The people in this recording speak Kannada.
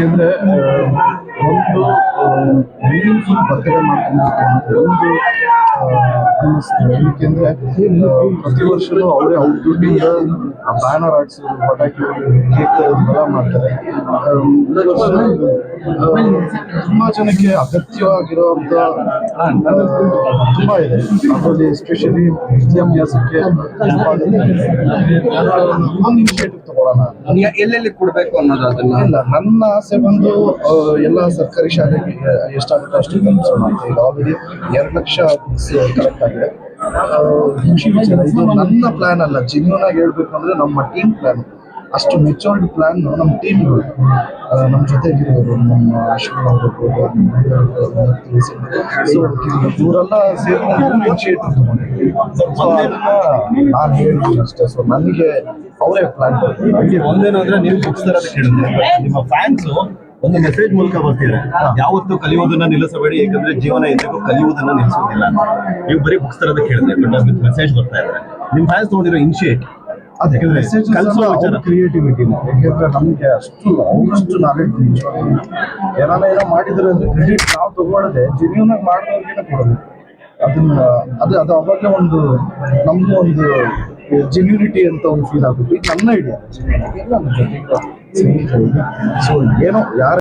ಯಾಕೆಂದ್ರೆ ಒಂದು ಮೀನಿಂಗ್ಫುಲ್ ಬರ್ತ್ಡೇ ಮಾಡ್ಕೊಬೇಕು ಒಂದು ಆ, ಅನ್ನಿಸ್ತು. ಯಾಕೆಂದ್ರೆ ಪ್ರತಿ ವರ್ಷನೂ ಅವರೇ ಅವ್ರ ದುಡ್ಡಿಂದ ಬ್ಯಾನರ್ ಹಾಕ್ಸೋದು ಪಟಾಕಿ ಕೇಕ್ ಎಲ್ಲ ಮಾಡ್ತಾರೆ. ಜನಕ್ಕೆ ಅಗತ್ಯವಾಗಿರುವಂತ ತುಂಬಾ ಇದೆ. ಅದರಲ್ಲಿ ಎಸ್ಪೆಷಲಿ ವಿದ್ಯಾಭ್ಯಾಸಕ್ಕೆ ಒಂದು ಇನಿಷಿಯೇಟಿವ್ ತಗೊಳ್ಳೋಣ. ಎಲ್ಲೆಲ್ಲಿ ಕೊಡ್ಬೇಕು ಅನ್ನೋದು ಅದನ್ನ? ಇಲ್ಲ ನನ್ನ ಆಸೆ ಬಂದು ಎಲ್ಲ ಸರ್ಕಾರಿ ಶಾಲೆಗೆ ಎಷ್ಟಾಗುತ್ತೆ ಅಷ್ಟು ಕಲ್ಪಿಸೋಣ ಅಂತ ಈಗ ಆಲ್ರೆಡಿ ಎರಡು ಲಕ್ಷ ಕಲೆಕ್ಟ್ ಆಗಿದೆ. ಆ, ಖುಷಿ ವಿಚಾರ ಇದು ನನ್ನ ಪ್ಲಾನ್ ಅಲ್ಲ. ಜೆನ್ಯೂನ್ ಆಗಿ ಹೇಳ್ಬೇಕು ಅಂದ್ರೆ ನಮ್ಮ ಟೀಮ್ ಪ್ಲಾನ್ ಅಷ್ಟು ಮೆಚೂರ್ಡ್ ಪ್ಲಾನ್ ನಮ್ಮ ಟೀಮ್ ನಮ್ಮ ಜೊತೆಗಿರೋರು ನಮ್ಮ ಅಶೋಕ್ ಆಗಿರ್ಬೋದು ಸೊ ಇವರೆಲ್ಲ ಸೇರ್ಕೊಂಡು ಇನಿಷಿಯೇಟಿವ್ ತಗೊಂಡಿದ್ವಿ ಸೊ ಅದನ್ನ ನಾನು ಹೇಳ್ತೀನಿ ಅಷ್ಟೇ. ಸೊ ನನಗೆ ಅವರೇ ಪ್ಲಾನ್ ಇಲ್ಲಿ ನೀವು ಬುಕ್ಸ್ ತರ ನಿಮ್ಮ ಫ್ಯಾನ್ಸ್ ಒಂದು ಮೆಸೇಜ್ ಮೂಲಕ ಬರ್ತಿದ್ದಾರೆ ಯಾವತ್ತು ಕಲಿಯೋದನ್ನ ನಿಲ್ಲಿಸಬೇಡಿ ಯಾಕಂದ್ರೆ ಜೀವನ ಎಂದಿಗೂ ಕಲಿಯುವುದನ್ನ ನಿಲ್ಲಿಸೋದಿಲ್ಲ ನೀವು ಬರೀ ಬುಕ್ಸ್ ತರದ ಹೇಳಿದ್ರೆ ಬಟ್ ಮೆಸೇಜ್ ಬರ್ತಾ ಇದ್ದಾರೆ ನಿಮ್ ಫ್ಯಾನ್ಸ್ ತಗೊಂಡಿರೋ ಇನಿಷಿಯೇಟ್ ಅದೇ ಕ್ರಿಯೇಟಿವಿಟಿ ಯಾಕೆಂದ್ರೆ ನಮ್ಗೆ ಅಷ್ಟು ಅವರಷ್ಟು ನಾಲೆಜ್ ಏನಾನ ಏನೋ ಮಾಡಿದ್ರೆ ಅಂದ್ರೆ ಕ್ರೆಡಿಟ್ ನಾವು ತಗೊಳ್ಳದೆ ಆಗಿ ಮಾಡಿದವ್ರಿಗೆ ಕೊಡೋದು. ಅದನ್ನ ಅದು ಅದು ಅವಾಗ ಒಂದು ನಮ್ದು ಒಂದು ಜೆನ್ಯೂನಿಟಿ ಅಂತ ಒಂದು ಫೀಲ್ ಆಗುತ್ತೆ. ಇದು ನನ್ನ ಐಡಿಯಾ ಸೊ ಏನೋ ಯಾರು